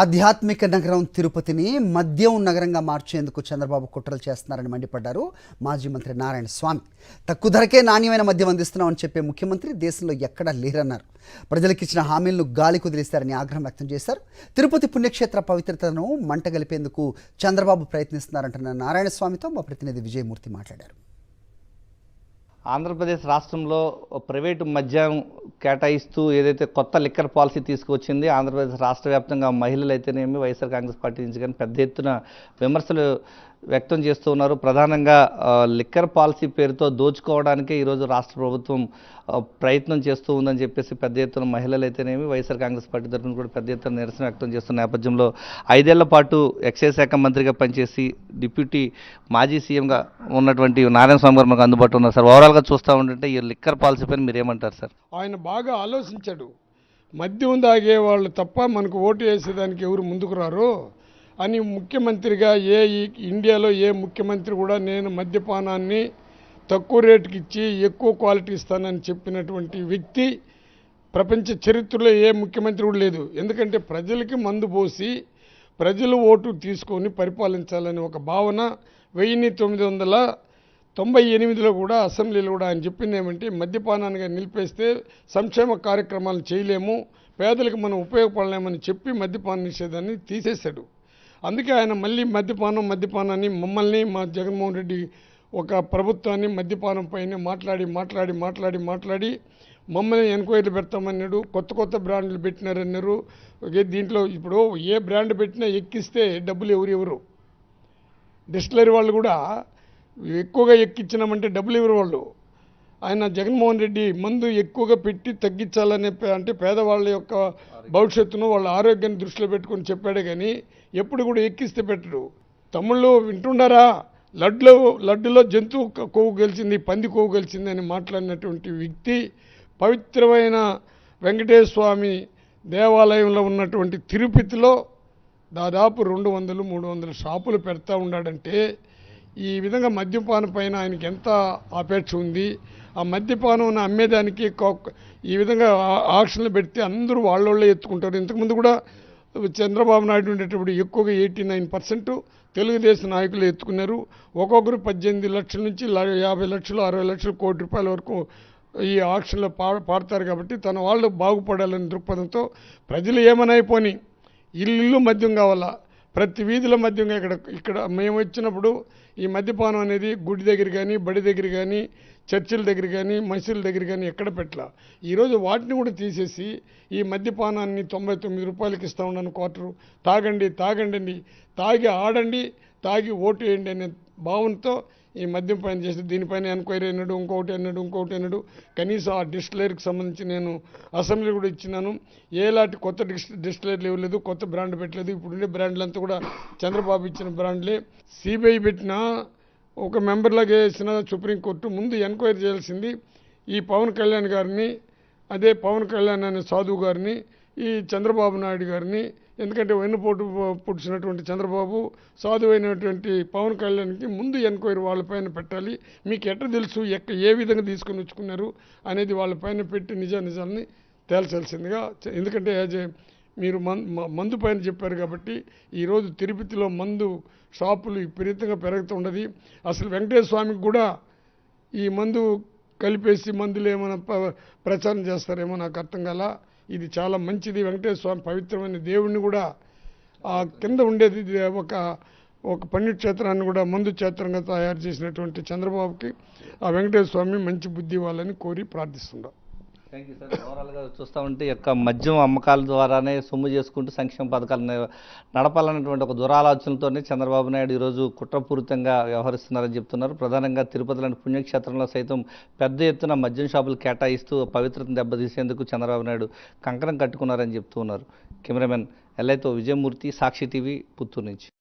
ఆధ్యాత్మిక నగరం తిరుపతిని మద్యం నగరంగా మార్చేందుకు చంద్రబాబు కుట్రలు చేస్తున్నారని మండిపడ్డారు మాజీ మంత్రి నారాయణ స్వామి. తక్కువ ధరకే నాణ్యమైన మద్యం అందిస్తున్నామని చెప్పే ముఖ్యమంత్రి దేశంలో ఎక్కడా లేరన్నారు. ప్రజలకు ఇచ్చిన హామీలను గాలి కుదిలిస్తారని ఆగ్రహం వ్యక్తం చేశారు. తిరుపతి పుణ్యక్షేత్ర పవిత్రతను మంటగలిపేందుకు చంద్రబాబు ప్రయత్నిస్తున్నారంటున్న నారాయణ స్వామితో మా ప్రతినిధి విజయమూర్తి మాట్లాడారు. ఆంధ్రప్రదేశ్ రాష్ట్రంలో ప్రైవేటు మద్యం కేటాయిస్తూ ఏదైతే కొత్త లిక్కర్ పాలసీ తీసుకొచ్చింది ఆంధ్రప్రదేశ్ రాష్ట్ర వ్యాప్తంగా మహిళలు అయితేనేమి వైఎస్ఆర్ కాంగ్రెస్ పార్టీ నుంచి కానీ పెద్ద ఎత్తున విమర్శలు వ్యక్తం చేస్తూ ఉన్నారు. ప్రధానంగా లిక్కర్ పాలసీ పేరుతో దోచుకోవడానికే ఈరోజు రాష్ట్ర ప్రభుత్వం ప్రయత్నం చేస్తూ ఉందని చెప్పేసి పెద్ద ఎత్తున మహిళలు అయితేనేమి వైఎస్ఆర్ కాంగ్రెస్ పార్టీ తరఫున కూడా పెద్ద ఎత్తున నిరసన వ్యక్తం చేస్తున్న నేపథ్యంలో ఐదేళ్ళ పాటు ఎక్సైజ్ శాఖ మంత్రిగా పనిచేసి డిప్యూటీ మాజీ సీఎంగా ఉన్నటువంటి నారాయణ స్వామి గారు మనకు అందుబాటులో ఉన్నారు. సార్ ఓవరాల్గా చూస్తూ ఉంటుంటే ఈ లిక్కర్ పాలసీ పైన మీరేమంటారు సార్? ఆయన బాగా ఆలోచించాడు. మద్యం తాగే వాళ్ళు తప్ప మనకు ఓటు వేసేదానికి ఎవరు ముందుకు రారు? అని ముఖ్యమంత్రిగా ఏ ఇండియాలో ఏ ముఖ్యమంత్రి కూడా నేను మద్యపానాన్ని తక్కువ రేటుకి ఇచ్చి ఎక్కువ క్వాలిటీ ఇస్తానని చెప్పినటువంటి వ్యక్తి ప్రపంచ చరిత్రలో ఏ ముఖ్యమంత్రి కూడా లేదు. ఎందుకంటే ప్రజలకి మందు పోసి ప్రజలు ఓటు తీసుకొని పరిపాలించాలని ఒక భావన వెయ్యి తొమ్మిది వందల తొంభై ఎనిమిదిలో కూడా అసెంబ్లీలో కూడా ఆయన చెప్పింది ఏమంటే మద్యపానాన్ని నిలిపేస్తే సంక్షేమ కార్యక్రమాలు చేయలేము పేదలకు మనం ఉపయోగపడలేమని చెప్పి మద్యపాన నిషేధాన్ని తీసేశాడు. అందుకే ఆయన మళ్ళీ మద్యపానం మద్యపానాన్ని మమ్మల్ని మా జగన్మోహన్ రెడ్డి ఒక ప్రభుత్వాన్ని మద్యపానం పైన మాట్లాడి మాట్లాడి మాట్లాడి మాట్లాడి మమ్మల్ని ఎంక్వైరీ పెడతామన్నాడు కొత్త కొత్త బ్రాండ్లు పెట్టినారన్నారు. ఒకే దీంట్లో ఇప్పుడు ఏ బ్రాండ్ పెట్టినా ఎక్కిస్తే డబ్బులు ఎవరు ఎవరు డిస్టిలరీ వాళ్ళు కూడా ఎక్కువగా ఎక్కించినామంటే డబ్బులు ఎవరు వాళ్ళు. ఆయన జగన్మోహన్ రెడ్డి మందు ఎక్కువగా పెట్టి తగ్గించాలనే అంటే పేదవాళ్ళ యొక్క భవిష్యత్తును వాళ్ళ ఆరోగ్యాన్ని దృష్టిలో పెట్టుకొని చెప్పాడే కానీ ఎప్పుడు కూడా ఎక్కిస్తే పెట్టడు తమ్ముళ్ళు వింటుండారా లడ్డులో లడ్డులో జంతువు కొవ్వు గెలిచింది పంది కొవ్వు గెలిచింది అని మాట్లాడినటువంటి వ్యక్తి పవిత్రమైన వెంకటేశ్వర స్వామి దేవాలయంలో ఉన్నటువంటి తిరుపతిలో దాదాపు రెండు వందలు మూడు వందల షాపులు పెడతా ఉన్నాడంటే ఈ విధంగా మద్యపానం పైన ఆయనకి ఎంత ఆపేక్ష ఉంది? ఆ మద్యపానం అమ్మేదానికి ఈ విధంగా ఆక్షన్లు పెడితే అందరూ వాళ్ళోళ్ళే ఎత్తుకుంటారు. ఇంతకుముందు కూడా చంద్రబాబు నాయుడు ఉండేటప్పుడు ఎక్కువగా ఎయిటీ నైన్ పర్సెంట్ తెలుగుదేశం నాయకులు ఎత్తుకున్నారు. ఒక్కొక్కరు పద్దెనిమిది లక్షల నుంచి యాభై లక్షలు అరవై లక్షలు కోటి రూపాయల వరకు ఈ ఆక్షన్లో పా పాడతారు కాబట్టి తన వాళ్ళు బాగుపడాలని దృక్పథంతో ప్రజలు ఏమనైపోని ఇల్లు మద్యం కావాలా? ప్రతి వీధుల మద్యం ఇక్కడ ఇక్కడ మేము వచ్చినప్పుడు ఈ మద్యపానం అనేది గుడి దగ్గర కానీ బడి దగ్గర కానీ చర్చిల దగ్గర కానీ మసీదుల దగ్గర కానీ ఎక్కడ పెట్టలా. ఈరోజు వాటిని కూడా తీసేసి ఈ మద్యపానాన్ని తొంభై తొమ్మిది రూపాయలకి ఇస్తా ఉన్నాను క్వార్టరు. తాగండి తాగండి తాగి ఆడండి తాగి ఓటు వేయండి అనే భావనతో ఈ మద్యం పైన చేసి దీనిపైన ఎంక్వైరీ అయినాడు ఇంకొకటి అన్నాడు ఇంకొకటి అన్నాడు. కనీసం ఆ డిస్టిలరీకి సంబంధించి నేను అసెంబ్లీ కూడా ఇచ్చినాను. ఏలాంటి కొత్త డిస్ డిస్టిలరీలు ఇవ్వలేదు కొత్త బ్రాండ్ పెట్టలేదు. ఇప్పుడుండే బ్రాండ్లు అంతా కూడా చంద్రబాబు ఇచ్చిన బ్రాండ్లే. సిబిఐ పెట్టిన ఒక మెంబర్లాగా వేసిన సుప్రీంకోర్టు ముందు ఎంక్వైరీ చేయాల్సింది ఈ పవన్ కళ్యాణ్ గారిని అదే పవన్ కళ్యాణ్ అనే సాధువు గారిని ఈ చంద్రబాబు నాయుడు గారిని ఎందుకంటే వెన్నుపోటు పుడిచినటువంటి చంద్రబాబు సాధువైనటువంటి పవన్ కళ్యాణ్కి ముందు ఎంక్వైరీ వాళ్ళపైన పెట్టాలి. మీకు ఎట్ట తెలుసు ఎక్క ఏ విధంగా తీసుకొని వచ్చుకున్నారు అనేది వాళ్ళపైన పెట్టి నిజ నిజాలని తేల్చాల్సిందిగా ఎందుకంటే యాజ్ ఏ మీరు మన్ మ- మందు పైన చెప్పారు కాబట్టి ఈరోజు తిరుపతిలో మందు షాపులు విపరీతంగా పెరుగుతుండదు అసలు వెంకటేశ్వర స్వామికి కూడా ఈ మందు కలిపేసి మందులు ఏమైనా ప్రచారం చేస్తారేమో నాకు అర్థం కాలా. ఇది చాలా మంచిది. వెంకటేశ్వర స్వామి పవిత్రమైన దేవుణ్ణి కూడా ఆ కింద ఉండేది ఇది ఒక ఒక క్షేత్రాన్ని కూడా మందు క్షేత్రంగా తయారు చేసినటువంటి చంద్రబాబుకి ఆ వెంకటేశ్వర స్వామి మంచి బుద్ధి ఇవ్వాలని కోరి ప్రార్థిస్తున్నాం థ్యాంక్ యూ సార్ ఓవరాల్గా చూస్తూ ఉంటే యొక్క మద్యం అమ్మకాల ద్వారానే సొమ్ము చేసుకుంటూ సంక్షేమ పథకాలు నడపాలన్నటువంటి ఒక దురాలోచనతోనే చంద్రబాబు నాయుడు ఈరోజు కుట్రపూరితంగా వ్యవహరిస్తున్నారని చెప్తున్నారు. ప్రధానంగా తిరుపతి లాంటి పుణ్యక్షేత్రంలో సైతం పెద్ద ఎత్తున మద్యం షాపులు కేటాయిస్తూ పవిత్రతను దెబ్బతీసేందుకు చంద్రబాబు నాయుడు కంకణం కట్టుకున్నారని చెప్తూ ఉన్నారు కెమెరామెన్ ఎల్ఐతో విజయమూర్తి సాక్షి టీవీ పుత్తూరు నుంచి.